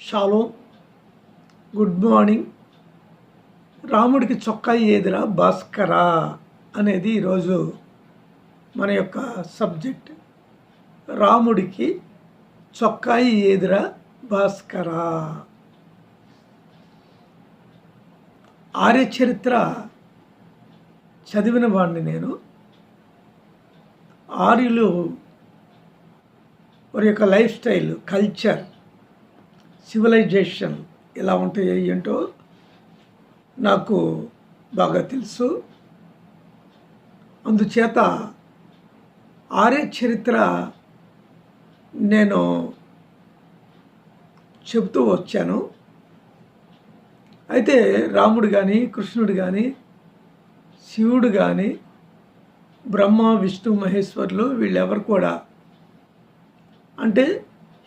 Shallow good morning. రాముడికి చొక్కా ఏదిరా భాస్కరా అనేది ఈరోజు మన యొక్క సబ్జెక్ట్. రాముడికి చొక్కాయి ఏదిరా భాస్కరా. ఆర్య చరిత్ర చదివిన వాడిని నేను. ఆర్యులు వారి యొక్క లైఫ్ స్టైల్ కల్చర్ సివిలైజేషన్ ఎలా ఉంటాయో ఏంటో నాకు బాగా తెలుసు. అందుచేత ఆర్య చరిత్ర నేను చెబుతూ వచ్చాను. అయితే రాముడు కానీ కృష్ణుడు కానీ శివుడు కానీ బ్రహ్మ విష్ణు మహేశ్వరులు వీళ్ళెవరు కూడా అంటే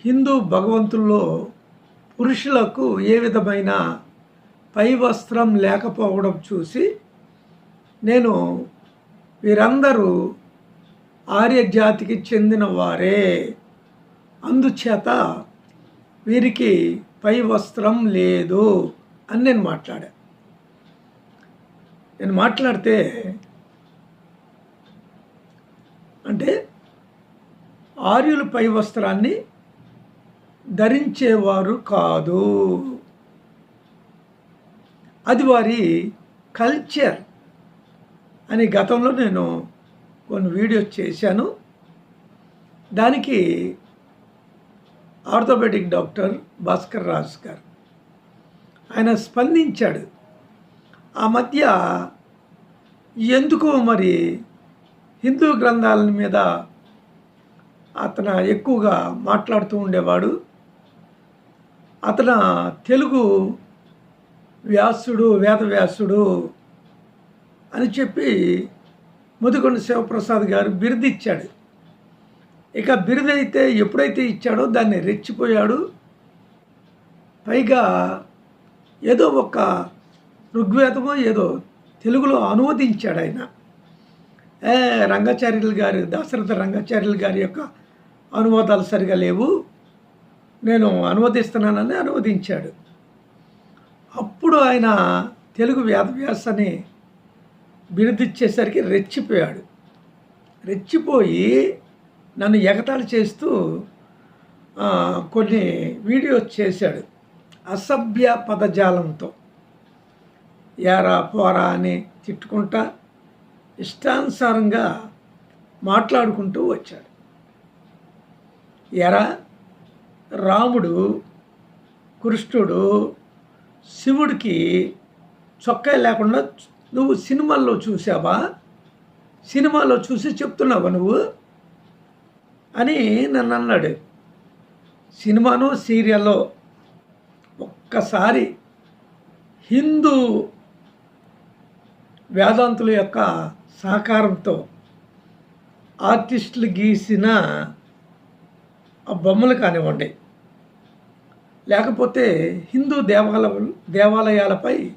హిందూ భగవంతుల్లో పురుషులకు ఏ విధమైన పై వస్త్రం లేకపోవడం చూసి నేను వీరందరూ ఆర్యజాతికి చెందిన వారే అందుచేత వీరికి పై వస్త్రం లేదు అని నేను మాట్లాడా. నేను మాట్లాడితే అంటే ఆర్యుల పై వస్త్రాన్ని ధరించేవారు కాదు. అది వారి కల్చర్. అని గతంలో నేను కొన్ని వీడియోస్ చేశాను. దానికి ఆర్థోపెడిక్ డాక్టర్ భాస్కర్ రాజ్ గారు ఆయన స్పందించాడు. ఆ మధ్య ఎందుకో మరి హిందూ గ్రంథాల మీద అతను ఎక్కువగా మాట్లాడుతూ ఉండేవాడు. అతను తెలుగు వ్యాసుడు వేదవ్యాసుడు అని చెప్పి ముదికొండ శివప్రసాద్ గారు బిరుదిచ్చాడు. ఇక బిరుదైతే ఎప్పుడైతే ఇచ్చాడో దాన్ని రెచ్చిపోయాడు. పైగా ఏదో ఒక ఋగ్వేదమో ఏదో తెలుగులో అనువదించాడు ఆయన. ఏ రంగాచార్యులు గారి దాశరథ రంగాచార్యులు గారి యొక్క అనువాదాలు సరిగా లేవు. నేను అనువదిస్తున్నానని అనువదించాడు. అప్పుడు ఆయన తెలుగు వేదవ్యాసని బిరుదిచ్చేసరికి రెచ్చిపోయాడు. రెచ్చిపోయి నన్ను ఎగతాళి చేస్తూ కొన్ని వీడియోస్ చేశాడు. అసభ్య పదజాలంతో. యారా పోరా అని తిట్టుకుంటా ఇష్టానుసారంగా మాట్లాడుకుంటూ వచ్చాడు. ఎరా రాముడు కృష్ణుడు శివుడికి చొక్కా లేకుండా నువ్వు సినిమాల్లో చూసావా సినిమాలో చూసి చెప్తున్నావా నువ్వు? అని నన్ను అన్నాడు. సినిమాను సీరియల్లో ఒక్కసారి హిందూ వేదాంతుల యొక్క సహకారంతో ఆర్టిస్టులు గీసిన ఆ బొమ్మలు కానివ్వండి. లేకపోతే హిందూ దేవాల దేవాలయాలపై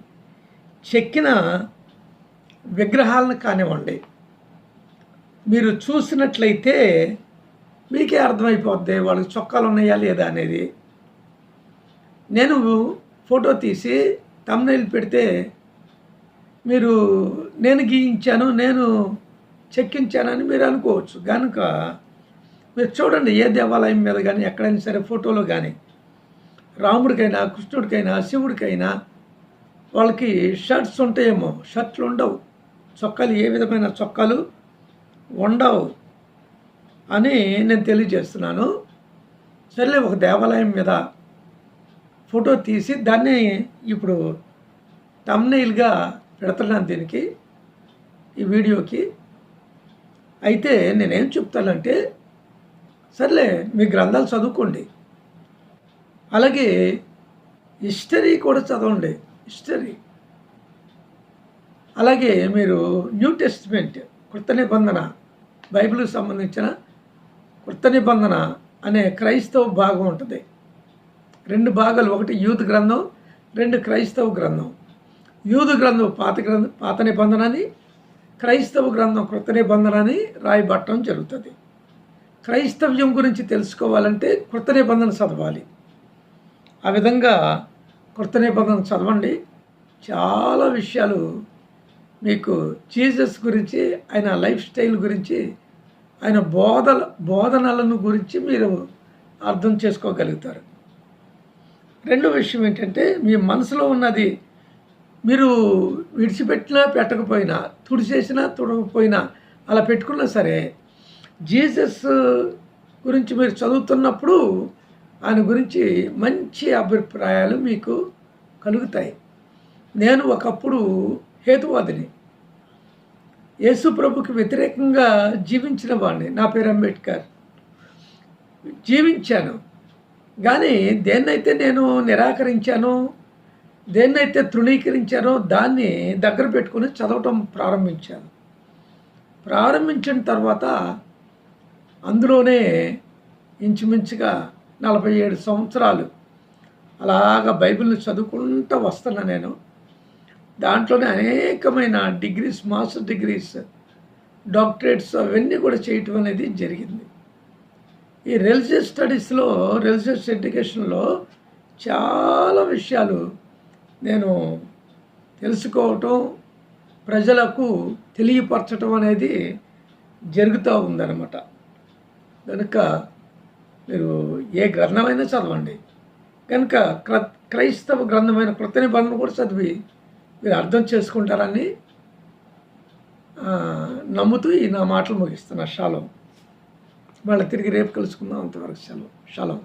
చెక్కిన విగ్రహాలను కానివ్వండి. మీరు చూసినట్లయితే మీకే అర్థమైపోద్ది వాళ్ళకి చొక్కాలు ఉన్నాయా లేదా అనేది. నేను ఫోటో తీసి తమ్నైల్ పెడితే మీరు నేను గీయించాను నేను చెక్కించానని మీరు అనుకోవచ్చు. కనుక మీరు చూడండి ఏ దేవాలయం మీద కానీ ఎక్కడైనా సరే ఫోటోలో కానీ రాముడికైనా కృష్ణుడికైనా శివుడికైనా వాళ్ళకి షర్ట్స్ ఉంటాయేమో షర్ట్లు ఉండవు. చొక్కాలు ఏ విధమైన చొక్కాలు ఉండవు అని నేను తెలియజేస్తున్నాను. సర్లే ఒక దేవాలయం మీద ఫోటో తీసి దాన్ని ఇప్పుడు తమ్నైల్గా పెడుతున్నాను దీనికి ఈ వీడియోకి. అయితే నేనేం చెప్తానంటే సర్లే మీ గ్రంథాలు చదువుకోండి. అలాగే హిస్టరీ కూడా చదవండి హిస్టరీ. అలాగే మీరు న్యూ టెస్ట్మెంట్ కృత నిబంధన బైబిల్కి సంబంధించిన కృత నిబంధన అనే క్రైస్తవ భాగం ఉంటుంది. రెండు భాగాలు ఒకటి యూత్ గ్రంథం రెండు క్రైస్తవ గ్రంథం. యూదు గ్రంథం పాత గ్రంథం పాత నిబంధనని క్రైస్తవ గ్రంథం కృత నిబంధన అని రాయబట్టడం జరుగుతుంది. క్రైస్తవ్యం గురించి తెలుసుకోవాలంటే కృత నిబంధన చదవాలి. ఆ విధంగా కృత నిబంధన చదవండి. చాలా విషయాలు మీకు జీసస్ గురించి ఆయన లైఫ్ స్టైల్ గురించి ఆయన బోధల బోధనలను గురించి మీరు అర్థం చేసుకోగలుగుతారు. రెండో విషయం ఏంటంటే మీ మనసులో ఉన్నది మీరు విడిచిపెట్టినా పెట్టకపోయినా తుడిచేసినా తుడకపోయినా అలా పెట్టుకున్నా సరే జీసస్ గురించి మీరు చదువుతున్నప్పుడు ఆయన గురించి మంచి అభిప్రాయాలు మీకు కలుగుతాయి. నేను ఒకప్పుడు హేతువాదిని. యేసు ప్రభుకి వ్యతిరేకంగా జీవించిన వాడిని. నా పేరు అంబేద్కర్. జీవించాను. కానీ దేన్నైతే నేను నిరాకరించానో దేన్నైతే తృణీకరించానో దాన్ని దగ్గర పెట్టుకుని చదవటం ప్రారంభించాను. ప్రారంభించిన తర్వాత అందులోనే ఇంచుమించుగా నలభై ఏడు సంవత్సరాలు అలాగ బైబిల్ని చదువుకుంటూ వస్తున్నా నేను. దాంట్లోనే అనేకమైన డిగ్రీస్ మాస్టర్ డిగ్రీస్ డాక్టరేట్స్ అవన్నీ కూడా చేయటం అనేది జరిగింది. ఈ రిలీజియస్ స్టడీస్లో రిలీజియస్ ఎడ్యుకేషన్లో చాలా విషయాలు నేను తెలుసుకోవటం ప్రజలకు తెలియపరచటం అనేది జరుగుతూ ఉందన్నమాట. కనుక మీరు ఏ గ్రంథమైనా చదవండి. కనుక క్ర క్రైస్తవ గ్రంథమైన కృత నిబంధన కూడా చదివి మీరు అర్థం చేసుకుంటారని నమ్ముతూ ఈ నా మాటలు ముగిస్తున్నా. షాలో. మళ్ళీ తిరిగి రేపు కలుసుకుందాం అంతవరకు సెలవు. షాలో.